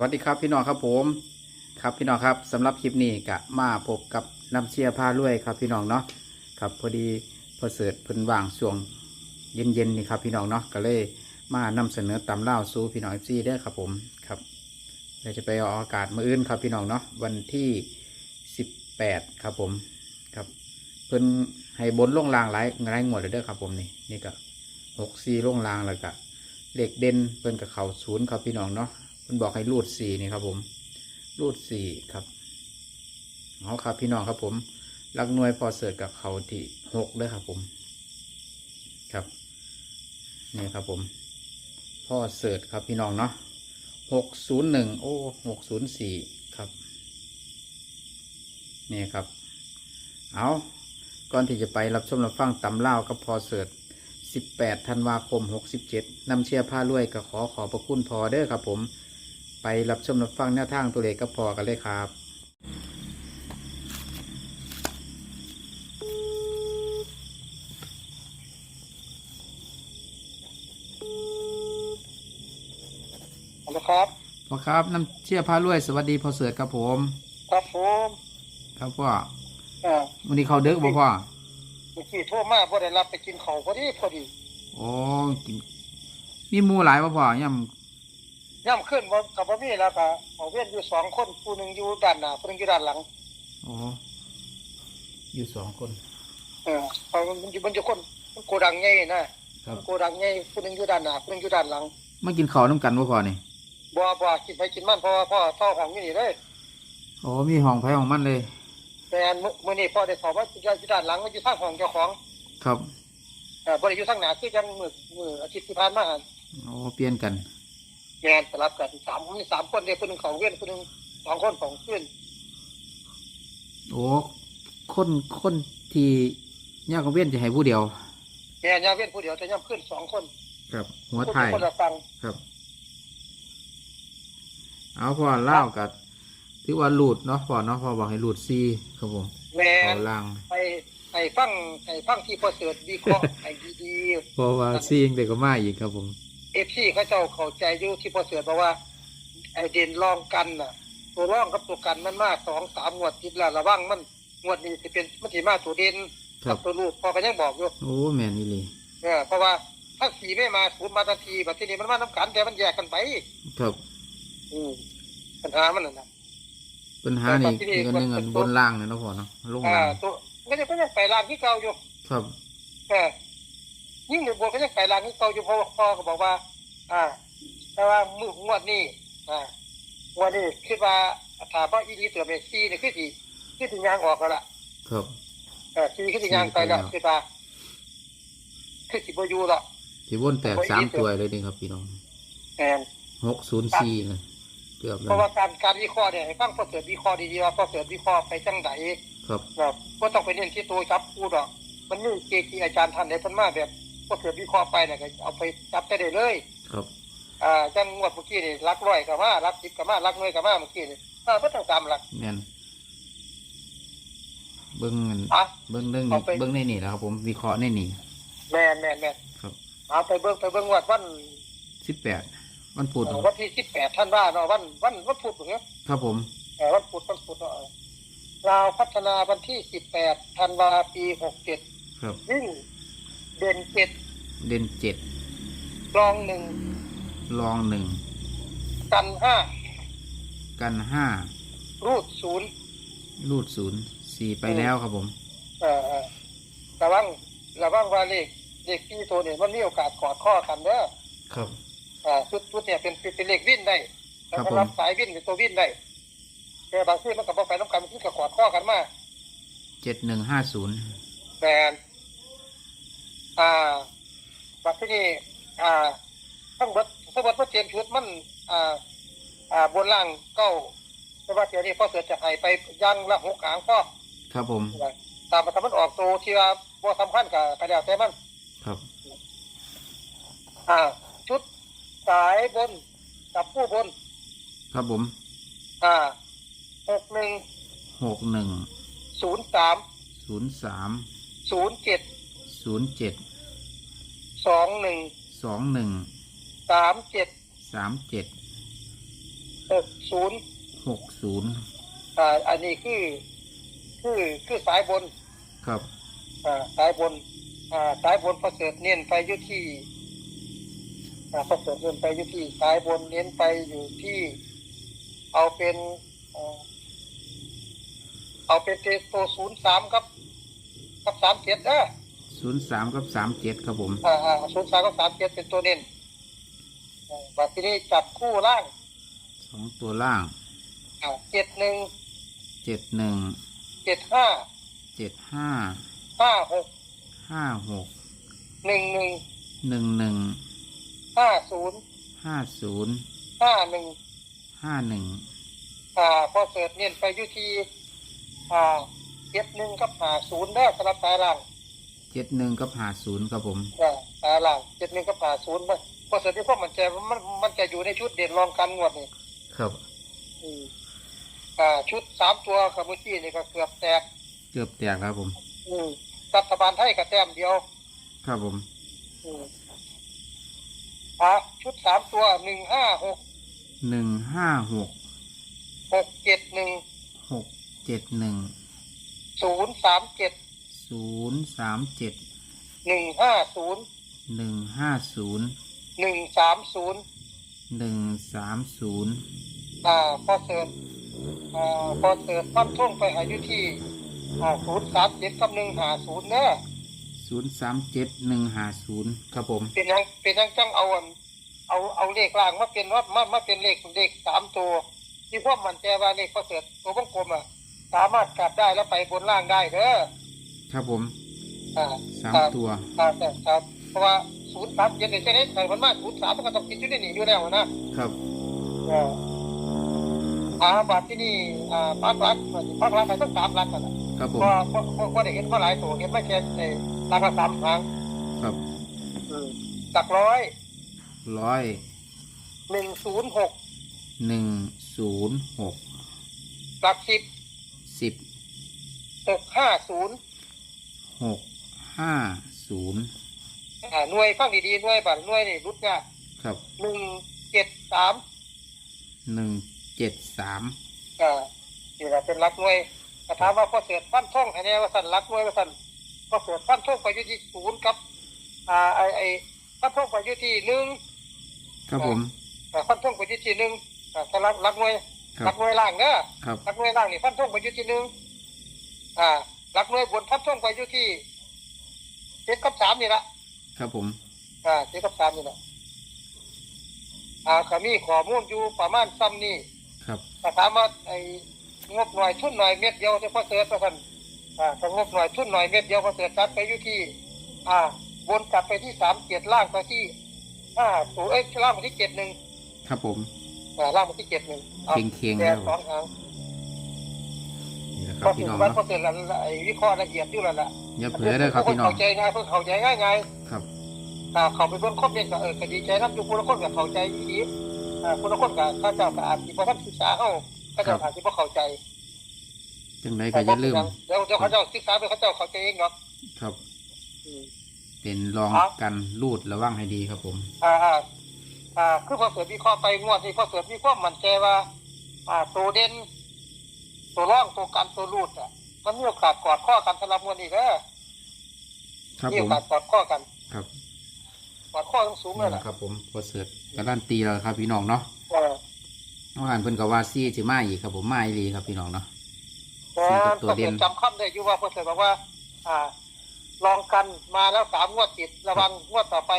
วัสดีครับพี่น้องครับผมครับพี่น้องครับสำหรับคลิปนี้ก็มาพบกับน้ำเชียร์ผ้ารวยครับพี่น้องเนาะครับพอดีพอเสิร์ตพิ่นว่างช่วงเย็นๆนี่ครับพี่น้องเนาะก็เลยมานำเสนอตำเล่าสู่พี่น้องเอฟซีได้อครับผมครับเดี๋ยวจะไปออกอากาศมื้ออื่นครับพี่น้องเนาะวันที่สิบแปดครับผมครับเพิ่นให้บนล่งรางหลายหลายงวดเลยเด้อครับผมนี่นี่ก็หกซีล่งรางแล้วก็เลขเด่นเพิ่นกับเขาศูนย์ครับพี่น้องเนาะ มันบอกให้รูดสี่นี่ครับผม รูดสี่ครับเอาครับพี่น้องครับผมลักหน่วยพอเสิร์ตกับเขาที่หกด้วยครับผม ครับนี่ครับผมพ่อเสิร์ตครับพี่น้องเนาะหกศูนย์หนึ่งโอ้หกศูนย์สี่ครับนี่ครับ เอาก่อนที่จะไปรับชมรับฟังตำเล่ากับพอเสิร์ต18 ธันวาคม 67นำเชียร์ผ้ารวยก็ขอขอบพระคุณพอเด้อครับผม ไปรับชมรับฟังแนวทางตัวเลขก็พอกันเลยครับฮัลโหลครับพ่อครับน้ำเชียร์ผ้ารวยสวัสดีพ่อเสิร์ตครับผม ครับผมครับพ่ออ่าวันนี้เขาเด็กบ่พ่อเมื่อกี้โทรมาพอได้รับไปกินข้าวพอดีพอดี โอ้กินมีหมูหลายบ่พ่อย่ ย่ำขึ้นบ่กับบ่มีแล้วก็เอาเวียนอยู่สองคนผู้หนึ่งอยู่ด้านหน้าผู้หนึงอยู่ด้านหลังำโอ้อยู่สองคน เออเพราะมันอยู่มันอยู่คนมันโกดังใหญ่นะครับ โกดังใหญ่ผู้หนึงอยู่ด้านหน้าผู้หนึงอยู่ด้านหลังมากินข้าวน้ำกันบ่พ่อนี่บ่บ่กินไปกินมันเพราะว่าพ่อเท่าของอยู่นี่เลยโอ้มีห้องไผของมันเลย แต่อันมื้อมื้อนี้พ่อได้ขอว่าอยู่ด้านหลังมันอยู่ทางของเจ้าของครับเออบ่ได้อยู่ทางหน้าคือจังมื้อมื้ออาทิตย์ที่ผ่านมาหั่นโอ้เปลี่ยนกัน แม่นสลับกันสามมีสามคนเด้ผู้หนึงของเวียนผู้หนึงสองคนของขึ้นโอ้คนคนที่ยากกับเว้นจะให้ผู้เดียวแม่ยาเวียนผู้เดียวแต่ย่ำขึ้นสองคน ครับ หัวคนไทยคนละฟังครับ เอาพอเล่ากับที่ว่าหลุดเนาะพอเนาะพอบอกให้หลุดซีครับผมแม่เขาล่างไปไปฟังไปฟังที่พอเสิร์ตวิเคราะห์ไอ้ดีเพราะว่าซียังเด็กก็มาอีกครับผม เอฟซีเขาเจ้าเข้าใจอยู่ที่พอเสิร์ตบอกว่า ไอ้เด่นรองกันน่ะ ตัวร่องกับตัวกันมันมากสองสามงวดติดแล้วระวังมันงวดนี้จะเป็นมันจะมาตัวเด่นครับกัตัวลูกพอก็ยังบอกอยู่โอ้แมนนี่เลยเออเพราะว่าถ้าสีไม่มาศูนย์มาทันทีแบบที่นี้มันมาน้ำกันแต่มันแยกกันไปครับ อืมปัญหามันน่ะนะ ปัญหานี่แต่ตอนที่นี่คือกันหนึ่งอันบนล่างเนี่ยเนาะพอเนาะลงอ่าล่างตัวก็ยังก็ยังไปร้านที่เก่าอยู่ ครับ เออ ยิ่งหนึ่งบวกก็ยังไปร้านที่เก่าอยู่เพราะว่าพ่อก็บอกว่า อ่า แต่ว่ามืองวดนี้อ่างวดนี้คิดว่าถามว่าอีดีเตือเมซี่เนี่ยคือสิคือสิยางออกแล้วล่ะครับเออซีคือสิยางไปแล้วคือว่าคือสิบอยู่หรอกที่วนแตกสามตัวเลยนี่ครับพี่น้องแอนหกศูนย์สี่เลยเกือบเลเพราะยว่าการการวิเคราะห์เนี่ยให้ฟังพอเสือวิเคราะห์ดีๆว่าพอเสือวิเคราะห์ไปจังไหนครับแบบก็ต้องไปเน้นที่ตัวจับพูดหรอก มันนี่เกจิอาจารย์ท่านไหนเพิ่นมาแบบ พอเสือวิเคราะห์ไปเนี่ยก็เอาไปจับได้เลย ครับอ่าจังงวดเมื่อกี้นี่รักร้อยกับมารักสิบกับมารักหน่วยกับมาเมื่อกี้นี่อ่าก็ต้องจำละแมนเบิ้งอันอะเบิ้งเรื่องเอานี้ไป เบิ้งในนี่แหล้วครับผมวิเคราะห์ในนี่ แม่นแม่นแม่นครับ เอาไปเบิ่งไปเบิ่งงวดวันสิบแปดวันพุธเอ่อวันที่สิบแปดท่านว่าเนาะวันวันวันพุธอย่างเงี้ยครับผม เออวันพุธวันพุธเนาะเออลาวพัฒนาวันที่สิบแปดธันวาปีหกเจ็ดครับวิ่ง เด่นเจ็ดเด่นเจ็ดรองหนึ่งรองหนึ่งกันห้ากันห้ารูดศูนย์รูดศูนย์สี่ไปแล้วครับผมเออเออระวังระวังว่าเลขเลขที่ตัวเนี่ยมันมีโอกาสกอดข้อกันเด้อครับอ่าชุดชุดเนี่ยเป็นเป็นเป็นเลขวิ่นได้แต่ครับสำหรับผมสายวิ่นเป็นตัววิ่นได้แต่บางทีมันกับพอไปน้ำกันมันก็กอดข้อกันมาเจ็ดหนึ่งห้าศูนย์แต่ อ่าบัดที่นี่อ่าทั้งหมดทั้งหมดว่าเตรียมชุดมันอ่าอ่าบนล่างเก้าแต่ว่าเดี๋ยวนี้พ่อเสือจะให้ไปย่างละหกหางพ่อครับผม ตามมาทำมันออกตัวที่ว่าบ่สำคัญกับกระเดียวแต่มันครับ อ่า ชุดสายบนกับผู้บน ครับผม อ่าหกหนึ่งหกหนึ่งศูนย์สามศูนย์สามศูนย์เจ็ดศูนย์เจ็ด สองหนึ่งสองหนึ่งสามเจ็ดสามเจ็ดหกศูนย์หกศูนย์อ่าอันนี้คือ คือคือสายบนครับอ่าสายบนอ่าสายบนประเสริฐเน้นไปอยู่ที่อ่าประเสริฐเน้นไปอยู่ที่สายบนเน้นไปอยู่ที่เอาเป็นอ่าเอาเป็นเทโตศูนย์สามครับกับสามเจ็ดนะ ศูนย์สามกับสามเจ็ดครับผมอ่าอ่าศูนย์สามกับสามเจ็ดเป็นตัวเน้นอ่าบัดทีนี้จับคู่ล่างสองตัวล่างอ่าเจ็ดหนึ่งเจ็ดหนึ่งเจ็ดห้าเจ็ดห้าห้าหกห้าหกหนึ่งหนึ่งหนึ่งหนึ่งห้าศูนย์ห้าศูนย์ห้าหนึ่งห้าหนึ่งอ่าพอเสิร์ชเน้นไปอยู่ที่อ่าเจ็ดหนึ่งกับหาศูนย์ได้อสำหรับสายล่าง เจ็ดหนึ่งกับหาศูนย์ครับผมอ่าสายล่างเจ็ดหนึ่งกับหาศูนย์มันพอเสิร์ชที่พวกมันจะมันมันจะอยู่ในชุดเด่นรองกันงวดนี่ครับอืมอ่าชุดสามตัวกับเมื่อกี้นี่ก็เกือบแตก เกือบแตกครับผม อืมรัฐบาลไทยกับแต้มเดียว ครับผมอืมอ่าชุดสามตัวหนึ่งห้าหกหนึ่งห้าหกหกเจ็ดหนึ่งหกเจ็ดหนึ่งศูนย์สามเจ็ด ศูนย์สามเจ็ดหนึ่งห้าศูนย์หนึ่งห้าศูนย์หนึ่งสามศูนย์หนึ่งสามศูนย์อ่าพอเสิร์ชอ่าพอเสิร์ชปั้นท่วงไปอายุที่อ่าศูนย์สามเจ็ดกับหนึ่งหาศูนย์เนี่ยศูนย์สามเจ็ดหนึ่งห้าศูนย์ครับผม เป็นยังเป็นยังจังเอาอันเอาเอาเลขล่างมาเป็นว่ามามาเป็นเลขเลขสามตัว ที่พวกมันแจว่าเลขพอเสิร์ชตัววงกลมอะสามารถกลับได้แล้วไปบนล่างได้เด้อ ครับผมอ่าสามครับตัวครับครับครับ เพราะว่าศูนย์สามเจ็ดเนี่ยใช่ไหมแต่มันมากศูนย์สามมันก็ต้องคิดอยู่ในนี้อยู่แล้วนะครับอ่าอ่าบาทที่นี่อ่าพักรักพักรักไปตั้งสามรักกันนะครับผมก็ก็ก็ก็ได้เห็นว่าหลายตัวเห็นไม่แค่ในราคาสามครั้งครับหลักร้อยร้อยหนึ่งศูนย์หกหนึ่งศูนย์หกหลักสิบสิบหกห้าศูนย์ หกห้าศูนย์อ่าหน่วยฟังดีๆหน่วยบัตรหน่วยนี่รุดงาครับหนึ่งเจ็ดสามหนึ่งเจ็ดสามอ่านี่แหละเป็นหลักหน่วยแต่ถามว่าพอเสือฟันท่องอันนี้ว่าสั่นหลักหน่วยว่าสั่นพอเสือฟันท่องไปอยู่ที่ศูนย์กับอ่าไอไอฟันท่องไปอยู่ที่หนึ่งครับผมอ่าฟันท่องไปอยู่ที่หนึ่งอ่าสลักหลักหน่วยครัหลับกหน่วยล่างเนอะครับหลักหน่วยล่างนี่ฟันท่งไปอยู่ที่หนึ่งอ่า หลักหน่วยบนฟันท่งไปอยู่ที่เจ็ดกับสามนี่ละครับผม อ่าเจ็ดกับสามนี่ละอ่าก็มีข้อมูลอยู่ประมาณซ้ำนี่ครับถ้าถามว่าไอ้งบหน่อยทุนหน่อยเม็ดเดียวจะพอเสือสักคนอ่าถ้างบหน่อยทุนหน่อยเม็ดเดียวพอเสือจัดไปอยู่ที่ อ่าบนกลับไปที่สามเจ็ดล่างไปที่ห้าศูนย์เอ้ยล่างไปที่เจ็ดหนึ่งครับผมอ่าล่างไปที่เจ็ดหนึ่งอาเคียงๆแปแล้ดวสองครั้ง นี่แหละคก็รับถืพี่อน้องว่าเนาะพอเสร็จแล้วไอ้วิเคราะห์ละเอียดอยู่แล้วล่ะอย่าเผลอเด้อครับพี่น้องเข้าใจง่ายเพื่อเข้าใจง่ายง่ายครับอ่าเขาไปเบิ่งคอมเมนต์ก็เออก็ดีใจนํอยู่ผู้ละคนก็เข้าใจดีอ่าผู้ละคนก็เขาเจ้าก็อาจสิบ่ทันศึกษาเฮาเขาเจ้าอาจสิบ่เข้าใจจังไรก็อย่าลืมเดี๋ยวเดี๋ยวเขาเจ้าศึกษาไปเขาเจ้าเข้าใจเองเนาะครับอืมเป็นรองครับกันรูดระวังให้ดีครับผม อ่าอ่าอ่าคือพอเสือวิเคราะห์ไปงวดนี้พอเสือมีความมั่นใจว่า อ่าตัวเด่น ตัวร่องตัวกันตัวรูดอะมันมีโอกาสกอดข้อกันสำหรับงวดนี้เด้อครับมีผโอม กาสกอดข้อกันครับกอดข้อต้องสูงเลยนี่ล่ะครับผมพอเสิร์ตการันตีแล้วครับพี่น้องเนาะเออเมื่อวานเพิ่นก็ว่าซี่สิมาอีกครับผมมาอีหลีครับพี่น้องเนาะ แต่สี่กับตัวก็เด่เห็น นจำคำได้อยู่ว่าเพื่อนบอกว่า อ่า ลองกันมาแล้วสามงวดติดระวังงวดต่อไป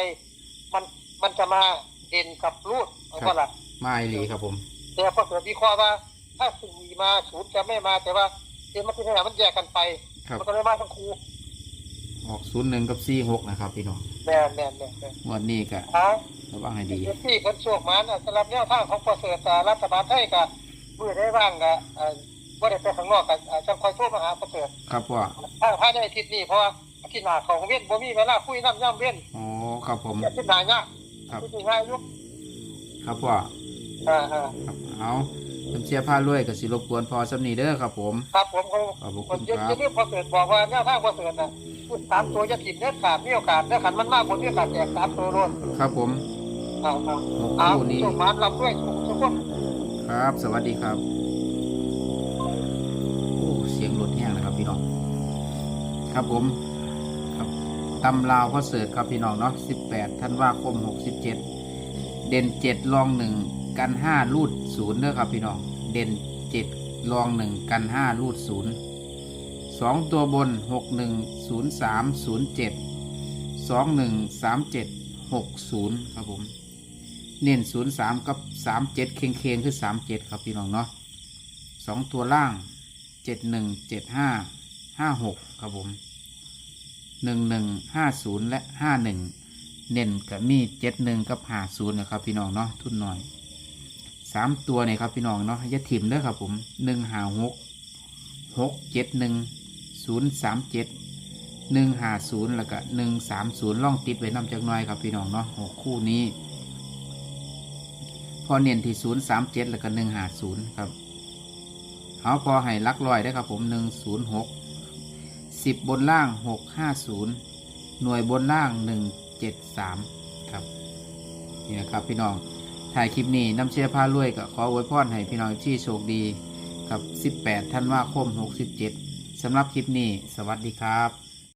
มันมันจะมาเด่นกับรูดเอาก็ละมาอีหลีครับผม แต่พอเสือวิเคราะห์ว่า ถ้าสี่มาศูนย์จะไม่มาแต่ว่าเด่นมันที่ไหนมันแยกกันไป ครับ มันก็เลยมาทั้งคู่ออกศูนย์หนึ่งกับซี่หกนะครับ พี่น้องแน่แน่แน่แน่งวดนี้ก็อ่าระวังให้ดีเดี๋ยวที่คนโชคมาน่ะสำหรับแนวทางของประเสริฐอ่ารัฐบาลไทยกับมือได้บ้างกับอ่าว่าได้ไปข้างนอกกับอ่าจังคอยโทรมาหาประเสริฐครับพ่อถ้าภายในอาทิตย์นี้เพราะว่าอาทิตย์หน้าเขาเว้นบ่มีเวลาคุยน้ำย่ำเว้นอ๋อครับผม อาทิตย์หน้าเนี่ยครับ อาทิตย์หน้าอยู่ครับพ่ออ่าอ่า ครับเอา จำเชียร์ผ้ารวยกับสิรบกวนพอสำนีเด้อครับ ผม ครับผมเขาขอบพระผคุมณจะครัจะบเรียกประเสริฐบอกว่าแนวทางประเสริฐนะพูดสามตัวจะถิ่นเนื้อขาดมีโอกาสเนื้อขันมันมากกว่าเนื้อขาดแตกสามตัวรวดครับผมอ่าอ่าหกอ่าคู่นี้ส่งมารับด้วยทุกคนคครับ สวัสดีครับ โอ้ เสียงรถแห้งนะครับพี่น้อง ครับผม ครับตำลาวพ่อเสิร์ตครับพี่น้องเนาะ18ธันวาคม 67 เด่น 7 รองหนึ่ง กัน5รูดศูนย์เด้อครับพี่น้อง เด่น7รองหนึ่งกัน5รูดศูนย์สองตัวบน61 03 07 21 37 60ครับผม เน้น03กับ37เคียงเคียงคือ37ครับพี่น้องเนาะสองตัวล่าง71 75 56ครับผม11 50และ51เน้นกับมี71กับ50นะครับพี่น้องเนาะทุนหน่อย 3ตัวเนี่ยครับพี่น้องเนาะยาถิ่มเด้อครับผม1 5 6 6 7 1 0 3 7หกเจ็ดหนึ่งศูนย์สามเจ็ดหนึ่งหาศูนย์แล้วก็หนึ่งสามศูนย์ล่องติดไว้นำจักน่อยครับพี่น้องเนาะหกคู่นี้ พอเน้นที่ศูนย์สามเจ็ดแล้วก็หนึ่งหาศูนย์ครับเอาพอให้ลักลอยได้ครับผมหนึ่งศูนย์หกสิบบนล่างหกห้าศูนย์หน่วยบนล่างหนึ่งเจ็ดสามครับนี่นะครับพี่น้อง ถ่ายคลิปนี้น้ำเชียร์พารวยก็ขออวยพรให้พี่น้องที่โชคดีกับ 18 ท่านว่าคม 67 สำหรับคลิปนี้ สวัสดีครับ